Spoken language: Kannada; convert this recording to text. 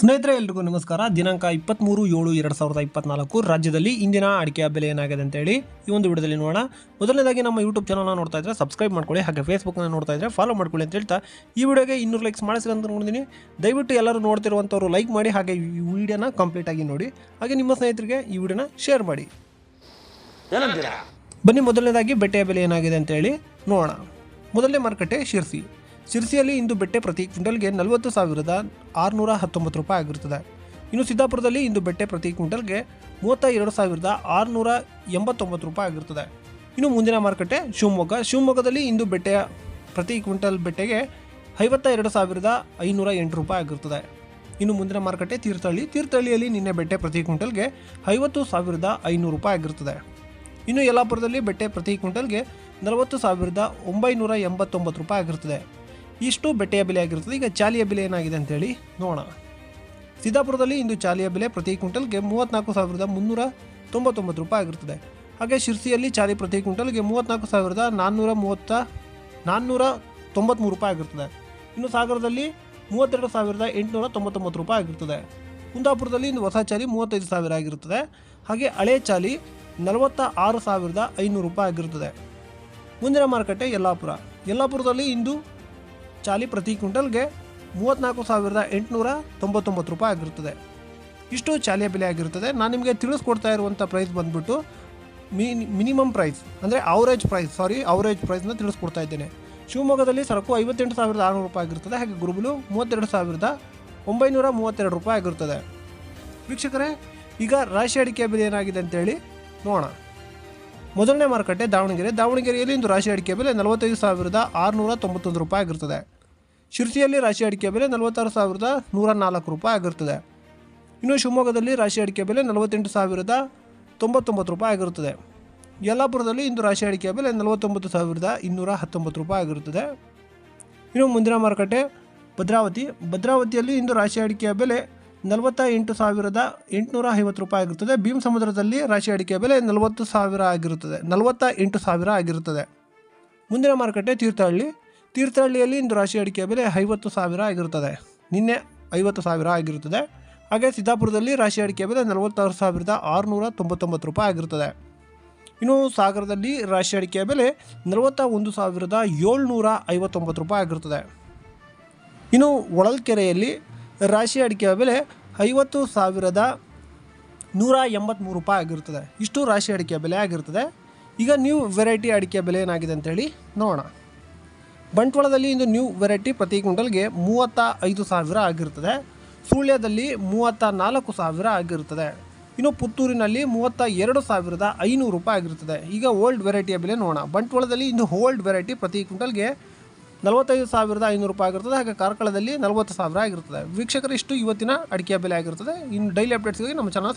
ಸ್ನೇಹಿತರೆ ಎಲ್ರಿಗೂ ನಮಸ್ಕಾರ. ದಿನಾಂಕ ಇಪ್ಪತ್ತ್ಮೂರು ಏಳು ಎರಡು ಸಾವಿರದ ಇಪ್ಪತ್ನಾಲ್ಕು. ರಾಜ್ಯದಲ್ಲಿ ಇಂದಿನ ಅಡಿಕೆಯ ಬೆಲೆ ಏನಾಗಿದೆ ಅಂತೇಳಿ ಈ ಒಂದು ವಿಡಿಯೋದಲ್ಲಿ ನೋಡೋಣ. ಮೊದಲನೇದಾಗಿ ನಮ್ಮ ಯೂಟ್ಯೂಬ್ ಚಾನಲ್ನ ನೋಡ್ತಾ ಇದ್ರೆ ಸಬ್ಸ್ಕ್ರೈಬ್ ಮಾಡ್ಕೊಳ್ಳಿ ಹಾಗೆ ಫೇಸ್ಬುಕ್ನ ನೋಡ್ತಾ ಇದ್ರೆ ಫಾಲೋ ಮಾಡ್ಕೊಳ್ಳಿ ಅಂತ ಹೇಳ್ತಾ ಈ ವಿಡಿಯೋಗೆ ಇನ್ನೂರು ಲೈಕ್ಸ್ ಮಾಡಿಸಿ ಅಂತ ನೋಡಿದ್ದೀನಿ ದಯವಿಟ್ಟು ಎಲ್ಲರೂ ನೋಡ್ತಿರುವಂಥವ್ರು ಲೈಕ್ ಮಾಡಿ ಹಾಗೆ ಈ ವಿಡಿಯೋನ ಕಂಪ್ಲೀಟ್ ಆಗಿ ನೋಡಿ. ಹಾಗೆ ನಿಮ್ಮ ಸ್ನೇಹಿತರಿಗೆ ಈ ವಿಡಿಯೋನ ಶೇರ್ ಮಾಡಿ. ಬನ್ನಿ ಮೊದಲನೇದಾಗಿ ಬೆಟ್ಟೆಯ ಬೆಲೆ ಏನಾಗಿದೆ ಅಂತೇಳಿ ನೋಡೋಣ. ಮೊದಲನೇ ಮಾರುಕಟ್ಟೆ ಶಿರ್ಸಿ. ಶಿರ್ಸಿಯಲ್ಲಿ ಇಂದು ಬೆಟ್ಟೆ ಪ್ರತಿ ಕ್ವಿಂಟಲ್ಗೆ ನಲವತ್ತು ಸಾವಿರದ ಆರುನೂರ ಹತ್ತೊಂಬತ್ತು ರೂಪಾಯಿ ಆಗಿರುತ್ತದೆ. ಇನ್ನು ಸಿದ್ದಾಪುರದಲ್ಲಿ ಇಂದು ಬೆಟ್ಟೆ ಪ್ರತಿ ಕ್ವಿಂಟಲ್ಗೆ ಮೂವತ್ತ ಎರಡು ಸಾವಿರದ ಆರುನೂರ ಎಂಬತ್ತೊಂಬತ್ತು ರೂಪಾಯಿ ಆಗಿರುತ್ತದೆ. ಇನ್ನು ಮುಂದಿನ ಮಾರುಕಟ್ಟೆ ಶಿವಮೊಗ್ಗ. ಶಿವಮೊಗ್ಗದಲ್ಲಿ ಇಂದು ಬೆಟ್ಟೆಯ ಪ್ರತಿ ಕ್ವಿಂಟಲ್ ಬೆಟ್ಟೆಗೆ ಐವತ್ತ ಎರಡು ಸಾವಿರದ ಐನೂರ ಎಂಟು ರೂಪಾಯಿ ಆಗಿರುತ್ತದೆ. ಇನ್ನು ಮುಂದಿನ ಮಾರುಕಟ್ಟೆ ತೀರ್ಥಹಳ್ಳಿ. ತೀರ್ಥಹಳ್ಳಿಯಲ್ಲಿ ನಿನ್ನೆ ಬೆಟ್ಟೆ ಪ್ರತಿ ಕ್ವಿಂಟಲ್ಗೆ ಐವತ್ತು ಸಾವಿರದ ಐನೂರು ರೂಪಾಯಿ ಆಗಿರುತ್ತದೆ. ಇನ್ನು ಯಲ್ಲಾಪುರದಲ್ಲಿ ಬೆಟ್ಟೆ ಪ್ರತಿ ಕ್ವಿಂಟಲ್ಗೆ ನಲವತ್ತು ಸಾವಿರದ ಒಂಬೈನೂರ ಎಂಬತ್ತೊಂಬತ್ತು ರೂಪಾಯಿ ಆಗಿರುತ್ತದೆ. ಇಷ್ಟು ಬೆಟ್ಟೆಯ ಬೆಲೆ ಆಗಿರುತ್ತದೆ ಈಗ ಚಾಲಿಯ ಬೆಲೆ ಏನಾಗಿದೆ ಅಂತೇಳಿ ನೋಡೋಣ. ಸಿದ್ದಾಪುರದಲ್ಲಿ ಇಂದು ಚಾಲಿಯ ಬೆಲೆ ಪ್ರತಿ ಕ್ವಿಂಟಲ್ಗೆ ಮೂವತ್ತ್ನಾಲ್ಕು ಸಾವಿರದ ಮುನ್ನೂರ ತೊಂಬತ್ತೊಂಬತ್ತು ರೂಪಾಯಿ ಆಗಿರುತ್ತದೆ ಹಾಗೆ ಶಿರ್ಸಿಯಲ್ಲಿ ಚಾಲಿ ಪ್ರತಿ ಕ್ವಿಂಟಲ್ಗೆ ಮೂವತ್ತ್ನಾಲ್ಕು ಸಾವಿರದ ನಾನ್ನೂರ ಮೂವತ್ತ, ನಾನ್ನೂರ ತೊಂಬತ್ತ್ಮೂರು ರೂಪಾಯಿ ಆಗಿರ್ತದೆ. ಇನ್ನು ಸಾಗರದಲ್ಲಿ ಮೂವತ್ತೆರಡು ಸಾವಿರದ ಎಂಟುನೂರ ತೊಂಬತ್ತೊಂಬತ್ತು ರೂಪಾಯಿ ಆಗಿರ್ತದೆ. ಕುಂದಾಪುರದಲ್ಲಿ ಇಂದು ಹೊಸ ಚಾಲಿ ಮೂವತ್ತೈದು ಸಾವಿರ ಆಗಿರುತ್ತದೆ ಹಾಗೆ ಹಳೆ ಚಾಲಿ ನಲವತ್ತ ಆರು ಸಾವಿರದ ಐನೂರು ರೂಪಾಯಿ ಆಗಿರುತ್ತದೆ ಮುಂದಿನ ಮಾರುಕಟ್ಟೆ ಯಲ್ಲಾಪುರ. ಯಲ್ಲಾಪುರದಲ್ಲಿ ಇಂದು ಚಾಲಿ ಪ್ರತಿ ಕ್ವಿಂಟಲ್ಗೆ ಮೂವತ್ತ್ನಾಲ್ಕು ಸಾವಿರದ ಎಂಟುನೂರ ತೊಂಬತ್ತೊಂಬತ್ತು ರೂಪಾಯಿ ಆಗಿರುತ್ತದೆ. ಇಷ್ಟು ಚಾಲಿಯ ಬೆಲೆ ಆಗಿರುತ್ತದೆ. ನಾನು ನಿಮಗೆ ತಿಳಿಸ್ಕೊಡ್ತಾ ಇರುವಂಥ ಪ್ರೈಸ್ ಬಂದುಬಿಟ್ಟು ಮಿನಿ ಮಿನಿಮಮ್ ಪ್ರೈಸ್ ಅಂದರೆ ಅವರೇಜ್ ಪ್ರೈಸ್ ಸಾರಿ ಅವರೇಜ್ ಪ್ರೈಸ್ನ ತಿಳಿಸ್ಕೊಡ್ತಾ ಇದ್ದೇನೆ. ಶಿವಮೊಗ್ಗದಲ್ಲಿ ಸರಕು ಐವತ್ತೆಂಟು ಸಾವಿರದ ಆರುನೂರು ರೂಪಾಯಿ ಆಗಿರ್ತದೆ ಹಾಗೆ ಗುರುಬಲು ಮೂವತ್ತೆರಡು ಸಾವಿರದ ಒಂಬೈನೂರ ಮೂವತ್ತೆರಡು ರೂಪಾಯಿ ಆಗಿರುತ್ತದೆ. ವೀಕ್ಷಕರೇ, ಈಗ ರಾಶಿ ಅಡಿಕೆ ಬೆಲೆ ಏನಾಗಿದೆ ಅಂತೇಳಿ ನೋಡೋಣ. ಮೊದಲನೇ ಮಾರುಕಟ್ಟೆ ದಾವಣಗೆರೆ. ದಾವಣಗೆರೆಯಲ್ಲಿ ಇಂದು ರಾಶಿ ಅಡಿಕೆ ಬೆಲೆ ನಲವತ್ತೈದು ಸಾವಿರದ ಆರುನೂರ ತೊಂಬತ್ತೊಂದು ರೂಪಾಯಿ ಆಗಿರ್ತದೆ ಶಿರ್ಸಿಯಲ್ಲಿ ರಾಶಿ ಅಡಿಕೆ ಬೆಲೆ ನಲವತ್ತಾರು ಸಾವಿರದ ನೂರ ನಾಲ್ಕು ರೂಪಾಯಿ ಆಗಿರುತ್ತದೆ. ಇನ್ನು ಶಿವಮೊಗ್ಗದಲ್ಲಿ ರಾಶಿ ಅಡಿಕೆ ಬೆಲೆ ನಲವತ್ತೆಂಟು ಸಾವಿರದ ತೊಂಬತ್ತೊಂಬತ್ತು ರೂಪಾಯಿ ಆಗಿರುತ್ತದೆ. ಯಲ್ಲಾಪುರದಲ್ಲಿ ಇಂದು ರಾಶಿ ಅಡಿಕೆ ಬೆಲೆ ನಲವತ್ತೊಂಬತ್ತು ಸಾವಿರದ ಇನ್ನೂರ ಹತ್ತೊಂಬತ್ತು ರೂಪಾಯಿ ಆಗಿರುತ್ತದೆ. ಇನ್ನು ಮುಂದಿನ ಮಾರುಕಟ್ಟೆ ಭದ್ರಾವತಿ. ಭದ್ರಾವತಿಯಲ್ಲಿ ಇಂದು ರಾಶಿ ಅಡಿಕೆಯ ಬೆಲೆ ನಲವತ್ತ ಎಂಟು ಸಾವಿರದ ಎಂಟುನೂರ ಐವತ್ತು ರೂಪಾಯಿ ಆಗಿರುತ್ತದೆ ಭೀಮ್ ಸಮುದ್ರದಲ್ಲಿ ರಾಶಿ ಅಡಿಕೆ ಬೆಲೆ ನಲವತ್ತು ಸಾವಿರ ಆಗಿರುತ್ತದೆ. ನಲವತ್ತ ಎಂಟು ಸಾವಿರ ಆಗಿರುತ್ತದೆ. ಮುಂದಿನ ಮಾರುಕಟ್ಟೆ ತೀರ್ಥಹಳ್ಳಿ. ತೀರ್ಥಹಳ್ಳಿಯಲ್ಲಿ ಇಂದು ರಾಶಿ ಅಡಿಕೆ ಬೆಲೆ ಐವತ್ತು ಸಾವಿರ ಆಗಿರುತ್ತದೆ. ನಿನ್ನೆ ಐವತ್ತು ಸಾವಿರ ಆಗಿರುತ್ತದೆ. ಹಾಗೆ ಸಿದ್ದಾಪುರದಲ್ಲಿ ರಾಶಿ ಅಡಿಕೆ ಬೆಲೆ ನಲವತ್ತಾರು ಸಾವಿರದ ಆರುನೂರ ತೊಂಬತ್ತೊಂಬತ್ತು ರೂಪಾಯಿ ಆಗಿರುತ್ತದೆ. ಇನ್ನು ಸಾಗರದಲ್ಲಿ ರಾಶಿ ಅಡಿಕೆ ಬೆಲೆ ನಲವತ್ತ ಒಂದು ಸಾವಿರದ ಏಳ್ನೂರ ಐವತ್ತೊಂಬತ್ತು ರೂಪಾಯಿ ಆಗಿರುತ್ತದೆ. ಇನ್ನು ಹೊಳಲ್ಕೆರೆಯಲ್ಲಿ ರಾಶಿ ಅಡಿಕೆಯ ಬೆಲೆ ಐವತ್ತು ಸಾವಿರದ ನೂರ ಎಂಬತ್ತ್ಮೂರು ರೂಪಾಯಿ ಆಗಿರ್ತದೆ ಇಷ್ಟು ರಾಶಿ ಅಡಿಕೆ ಬೆಲೆ ಆಗಿರ್ತದೆ ಈಗ ನ್ಯೂ ವೆರೈಟಿ ಅಡಿಕೆ ಬೆಲೆ ಏನಾಗಿದೆ ಅಂತೇಳಿ ನೋಡೋಣ. ಬಂಟ್ವಾಳದಲ್ಲಿ ಇಂದು ನ್ಯೂ ವೆರೈಟಿ ಪ್ರತಿ ಕ್ವಿಂಟಲ್ಗೆ ಮೂವತ್ತ ಐದು ಸಾವಿರ ಆಗಿರ್ತದೆ ಸುಳ್ಯದಲ್ಲಿ ಮೂವತ್ತ ನಾಲ್ಕು ಸಾವಿರ ಆಗಿರ್ತದೆ ಇನ್ನು ಪುತ್ತೂರಿನಲ್ಲಿ ಮೂವತ್ತ ಎರಡು ಸಾವಿರದ ಐನೂರು ರೂಪಾಯಿ ಆಗಿರುತ್ತದೆ. ಈಗ ಓಲ್ಡ್ ವೆರೈಟಿಯ ಬೆಲೆ ನೋಡೋಣ. ಬಂಟ್ವಾಳದಲ್ಲಿ ಇಂದು ಓಲ್ಡ್ ವೆರೈಟಿ ಪ್ರತಿ ಕ್ವಿಂಟಲ್ಗೆ ನಲವತ್ತೈದು ಸಾವಿರದ ಐನೂರು ರೂಪಾಯಿ ಆಗಿರ್ತದೆ. ಹಾಗೆ ಕಾರ್ಕಳದಲ್ಲಿ ನಲವತ್ತು ಸಾವಿರ ಆಗಿರ್ತದೆ. ವೀಕ್ಷಕರು, ಇಷ್ಟು ಇವತ್ತಿನ ಅಡಿಕೆ ಬೆಲೆ ಆಗಿರುತ್ತದೆ ಇನ್ನು ಡೈಲಿ ಅಪ್ಡೇಟ್ಸ್ಗಾಗಿ ನಮ್ಮ ಚಾನಲ್